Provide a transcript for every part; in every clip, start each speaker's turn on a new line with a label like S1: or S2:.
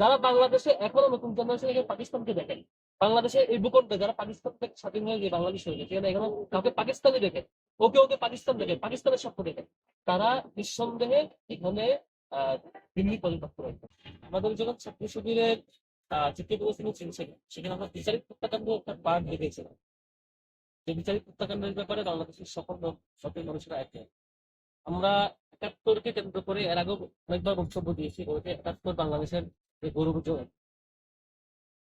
S1: যারা বাংলাদেশে এখনও নতুন জেনারেশন পাকিস্তানকে দেখেন বাংলাদেশে এই ভূখণ্ডে যারা পাকিস্তান থেকে স্বাধীন হয়ে গিয়ে বাংলাদেশ হয়ে গেছে, এখানে কাউকে পাকিস্তানি দেখে ওকে ওকে পাকিস্তান দেখে পাকিস্তানের স্বপ্ন দেখে তারা নিঃসন্দেহে এখানে দিল্লি পরিত্যক্ত রয়েছে। আমাদের যখন ছাত্র শিবিরের চিত্র প্রদর্শনী ছিল সেখানে আমরা বিচারিক হত্যাকাণ্ড একটা পাঠ দেখেছিলাম যে বিচারিক হত্যাকাণ্ডের ব্যাপারে বাংলাদেশের সকল সকল মানুষেরা এক আমরা একাত্তরকে কেন্দ্র করে এর আগেও অনেকবার বক্তব্য দিয়েছি বলতে একাত্তর বাংলাদেশের যে গৌরব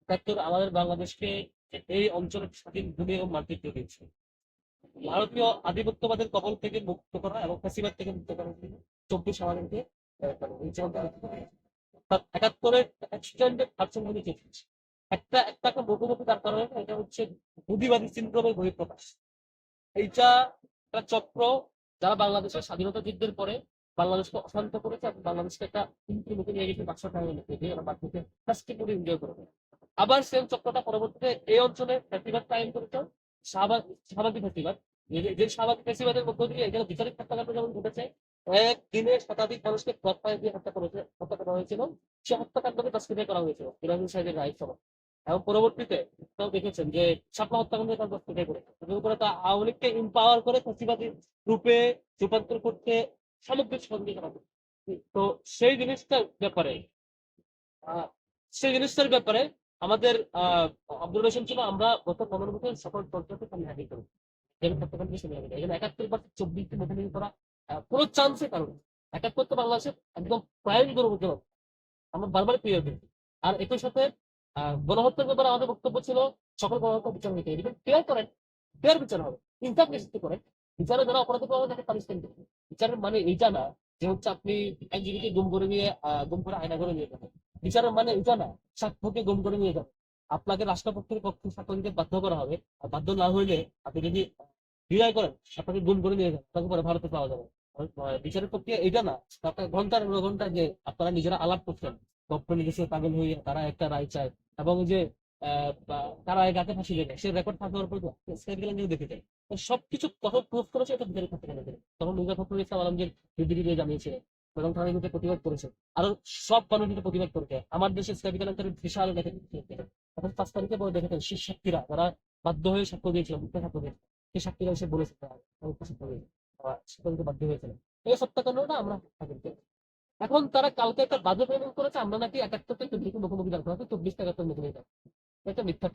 S1: একাত্তর আমাদের বাংলাদেশকে এই অঞ্চলের স্বাধীন ভূমি এবং মাতৃত্ব দিয়েছে ভারতীয় আধিপত্যবাদের কবল থেকে মুক্ত করা এবং ফ্যাসিবাদ থেকে মুক্ত করার জন্য চব্বিশ আমাদেরকে একাত্তরের ভার্সন গুলি চেয়েছে একটা একটা একটা মুখোমুখি তার কারণে এটা হচ্ছে বুদ্ধিবাদী সিন্ড্রোমের বহিঃপ্রকাশ। এইটা একটা চক্র যারা বাংলাদেশের স্বাধীনতা যুদ্ধের পরে বাংলাদেশকে অশান্ত করেছে এবং বাংলাদেশকে একটা হুমকি মুখে নিয়ে গেছে টাকা লিখে দিয়ে ওরা বাকিকে ফার্স্টে করে এনজয় করবে আবার সেম চক্রটা পরবর্তীতে এই অঞ্চলে ফেস্টিভাল টাইম করেছে, শাহবাগ, শাহবাগী যে মধ্য দিয়ে এখানে বিচারিক হত্যাকাণ্ড যেমন ঘটেছে এক দিনে শতাধিক মানুষকে ফায়ার দিয়ে হত্যা করেছে, হত্যা করা হয়েছিল। সে হত্যাকাণ্ডকে তস্কৃতি করা হয়েছিল ইরানুল সাহেবের রায় এবং পরবর্তীতে দেখেছেন যে শাপলা হত্যাকাণ্ড তার তস্কৃতি করেছে? এর উপরে তা আওয়ামী লীগকে করে ফেস্টিভাল রূপে রূপান্তর করতে সামগ্রিক সহযোগিতা হয়েছে। তো সেই জিনিসটার ব্যাপারে সেই জিনিসটার ব্যাপারে আমাদের অবজারভেশন ছিল আমরা গত পনেরো বছর সকল তথ্যকে আমি হ্যান্ডেল করি। যেমন হবে করা। কোনো কারণ। একদম আমরা বারবার করি আর সাথে ব্যাপারে আমাদের বক্তব্য ছিল, সকল গণহত্যা বিচার হবে। ক্লিয়ার করেন ক্লিয়ার বিচার হবে। ইনফ্যাক্ট করেন বিচারে যারা অপরাধ করে তাকে পানিশমেন্ট দেবেন বিচারের মানে এইটা না যে হচ্ছে আপনি আইনজীবীকে গুম করে নিয়ে গুম করে আয়না করে নিয়ে যাবেন। বিচারের মানে এটা না সাক্ষ্যকে গুম করে নিয়ে যাবেন। আপনাকে রাষ্ট্রপক্ষের পক্ষে সাক্ষ্য দিতে বাধ্য করা হবে, আর বাধ্য না হইলে আপনি যদি বিদায় করেন আপনাকে গুম করে নিয়ে যান আপনাকে পরে ভারতে পাওয়া যাবে। বিচারের প্রক্রিয়া এটা না আপনার ঘণ্টার ঘণ্টা যে আপনারা নিজেরা আলাপ করছেন গপ্প নিজস্ব পাগল হয়ে তারা একটা রায় চায়, এবং যে তারা গাতে ফাঁসি দেয় সে রেকর্ড থাকার পর দেখে যায়। সবকিছু কখন প্রুফ করেছে এটা বিচারিক হত্যাকাণ্ড থেকে তখন মির্জা ফখরুল ইসলাম আলমগীর বিবৃতি দিয়ে জানিয়েছে, এবং থানা কিন্তু প্রতিবাদ করেছে। আরও সব মানুষ প্রতিবাদ করেছে। আমার দেশের স্ট্যাবিকালেন্টারের বিশাল লেখা এখন পাঁচ তারিখে পরে দেখেছেন শীর্ষ সাক্ষীরা, যারা বাধ্য হয়ে সাক্ষ্য দিয়েছিল মুখ্য সাক্ষ্য সেই সাক্ষীরা এসে বলেছে তারা সাক্ষ্য তারা বাধ্য হয়েছিল। এই হত্যাকাণ্ডটা আমরা এখন তারা কালকে একটা বাজে পেমেন্ট করেছে, আমরা নাকি একাত্তর থেকে চব্বিশে মুখোমুখি দাঁড় করা চব্বিশ একাত্তর মুখোমুখি এটা মিথ্যা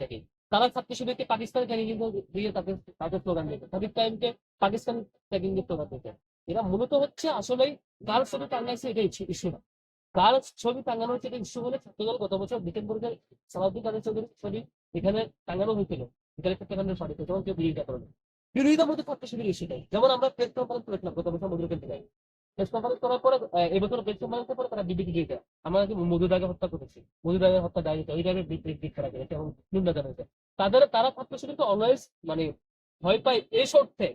S1: তারা পাকিস্তান দিয়ে তাদের তাদের দিয়েছে। তাদের টাইমকে পাকিস্তান দিয়ে দিয়েছে। এরা মূলত হচ্ছে গার্লস ছবি টাঙ্গাইছে এটা ইস্যু না। গার্লস ছবি টাঙ্গানো হচ্ছে এটা ইস্যু হলে ছাত্রদল গত বছর ডিসেম্বরে সালাউদ্দিন কাদের চৌধুরীর ছবি এখানে টাঙ্গানো হয়েছিল। এখানে হত্যাকাণ্ডের সঠিক যেমন কেউ বিরোধিতা করেন বিরোধিতার মধ্যে ছাত্র শিবির ইস্যুটাই যেমন আমরা কনফারেন্স করেছিলাম, গত বছর মধুরকের থেকে প্রেস কনফারেন্স করার পরে এবছর প্রেস কনফারেন্সের পরে তারা বিবৃতি দিয়েছে আমরা নাকি মধুদাকে হত্যা করেছি? মধুদাকে হত্যা দায়ী ওই টাইপের বিবৃতি করা গেছে এবং নিন্দা জানিয়েছে তাদের, তারা ছাত্র শিবিরকে অলওয়েজ মানে ভয় পায় এই শর্তে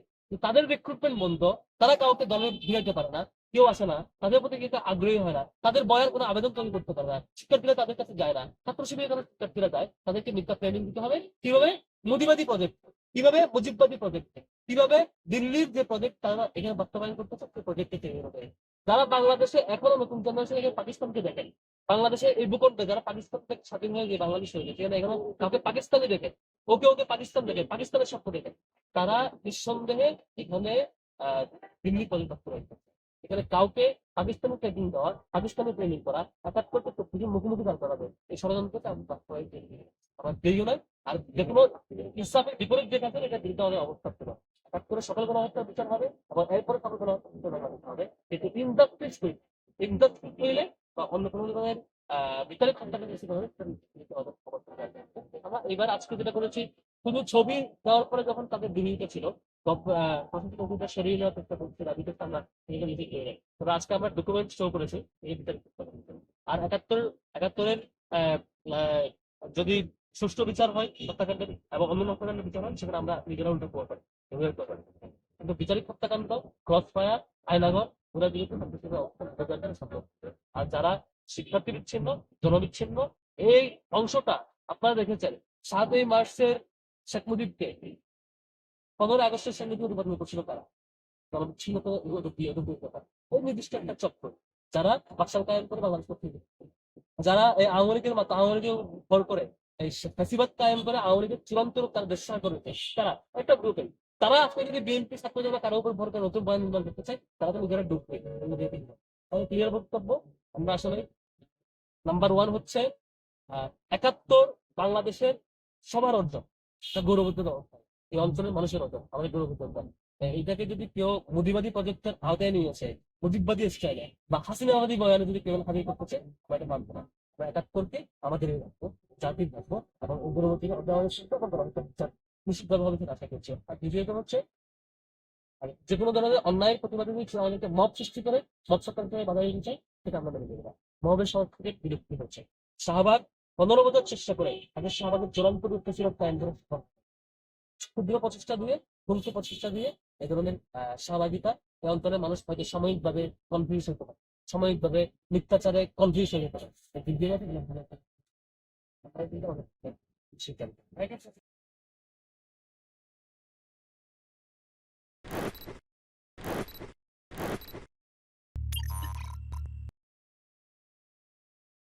S1: তাদের রিক্রুটমেন্ট বন্ধ তারা কাউকে দলে ভিড়াইতে পারে না। কেউ আসে না। তাদের প্রতি কিন্তু আগ্রহী হয় না। তাদের বয়ার কোনো আবেদন তৈরি করতে পারে না। শিক্ষার্থীরা তাদের কাছে যায় না। ছাত্র শিবিরের কাছে শিক্ষার্থীরা যায়। তাদেরকে মিথ্যা ট্রেনিং দিতে হবে। কীভাবে? মোদিবাদী প্রজেক্ট কীভাবে? মুজিববাদী প্রজেক্ট কীভাবে দিল্লির যে প্রজেক্ট তারা এখানে বাস্তবায়ন করতেছে, সেই প্রজেক্টে তৈরি হবে যারা বাংলাদেশে এখনও নতুন জেনারেশন এখানে পাকিস্তানকে দেখেন বাংলাদেশে এই ভূখণ্ডে যারা পাকিস্তান থেকে স্বাধীন হয়ে গিয়ে বাংলাদেশ হয়ে গেছে এখানে কাউকে পাকিস্তানি দেখে, ওকে ওকে পাকিস্তান দেখে, পাকিস্তানের স্বপ্ন দেখে, তারা নিঃসন্দেহে এখানে দিল্লি পরিত্যক্ত রয়েছে। এখানে কাউকে পাকিস্তানি ট্রেনিং দেওয়া, পাকিস্তানি ট্রেনিং করা একাত করতে প্রত্যেকে মুখোমুখি দাঁড় করাবে। এই ষড়যন্ত্রকে আমি বাস্তবায়ন করি। আমার দেরিও নয় আর যে কোনো ইসলামের বিপরীত যেটা আছে, এটা দিতে হবে অবস্থা ছিল করে সকল গণহত্যা বিচার হবে এবং এরপরে সকল বিচার হবে। এটি ইন্ডাস্ট্রি স্পিড ইন্ডাস্ট্রি হইলে বা অন্য কোনো ধরনের বিচারিক হত্যাকে বেশি করে আমরা এবার আজকে যেটা করেছি, শুধু ছবি দেওয়ার পরে যখন তাদের বিরোধিতা ছিল সরিয়ে তবে আজকে আমরা ডকুমেন্ট শো করেছি, এই আর একাত্তর, একাত্তরের যদি সুষ্ঠু বিচার হয় হত্যাকাণ্ডের এবং অন্যান্য হত্যাকাণ্ডের বিচার হয়, সেখানে আমরা নিজেরা উল্টো এভাবে করব। কিন্তু বিচারিক হত্যাকাণ্ড ক্রস ফায়ার আয়নাগর ওরা বিরুদ্ধে অবস্থান সম্ভব আর যারা শিক্ষার্থী বিচ্ছিন্ন, জনবিচ্ছিন্ন, এই অংশটা আপনারা দেখেছেন, সাতই মার্চের শেখ মুজিবকে পনেরো আগস্টের সঙ্গে উদ্বোধন করছিল তারা জনবিচ্ছিন্নতা কথা। ওই নির্দিষ্ট একটা চক্র, যারা বাকশাল কায়েম করে বাংলাদেশ করতে যারা এই আওয়ামী লীগের মতো আওয়ামী লীগের ভর করে করে আওয়ামী লীগের চূড়ান্ত রূপ তারা দেশ করে তারা একটা গ্রুপে তারা আজকে যদি বিএনপি ছাত্র কারও উপর ভর করে নতুন বয়ান নির্মাণ করতে তারা তো ডুববে তাহলে ক্লিয়ার বক্তব্য? আমরা আসলে নাম্বার ওয়ান হচ্ছে একাত্তর বাংলাদেশের সবার অর্জন। গৌরবোজ্জ্বল এই অঞ্চলের মানুষের অর্জন, আমাদের গৌরবোজ্জ্বল অর্জন এইটাকে যদি কেউ মুদিবাদী প্রজেক্টের আওতায় নিয়ে আসে, মুজিববাদী স্টাইলে বা হাসিনাবাদী বয়ানে যদি কেউ হাজির করতেছে আমরা এটা না। আমরা একাত্তরকে আমাদের রাখব জাতির রাখব এবং অগ্রগতি নিশ্চিতভাবে হবে আশা করছি আর দ্বিতীয়ত হচ্ছে আর যে কোনো ধরনের অন্যায়ের প্রতিবাদে আমাদেরকে মব সৃষ্টি করে মব সরকারকে বাধা দিতে চাই সেটা আমরা মেনে নেব। মবের থেকে বিরক্তি হচ্ছে। শাহবাগ পনেরো চেষ্টা করে, তাদের শাহবাগের চূড়ান্ত রূপে ছিল কায়েম ক্ষুদ্র প্রচেষ্টা দিয়ে হুমকি প্রচেষ্টা দিয়ে এই ধরনের এই অঞ্চলের মানুষ হয়তো সাময়িকভাবে কনফিউজ হতে পারে। সাময়িকভাবে মিথ্যাচারে কনফিউজ হয়ে পারে।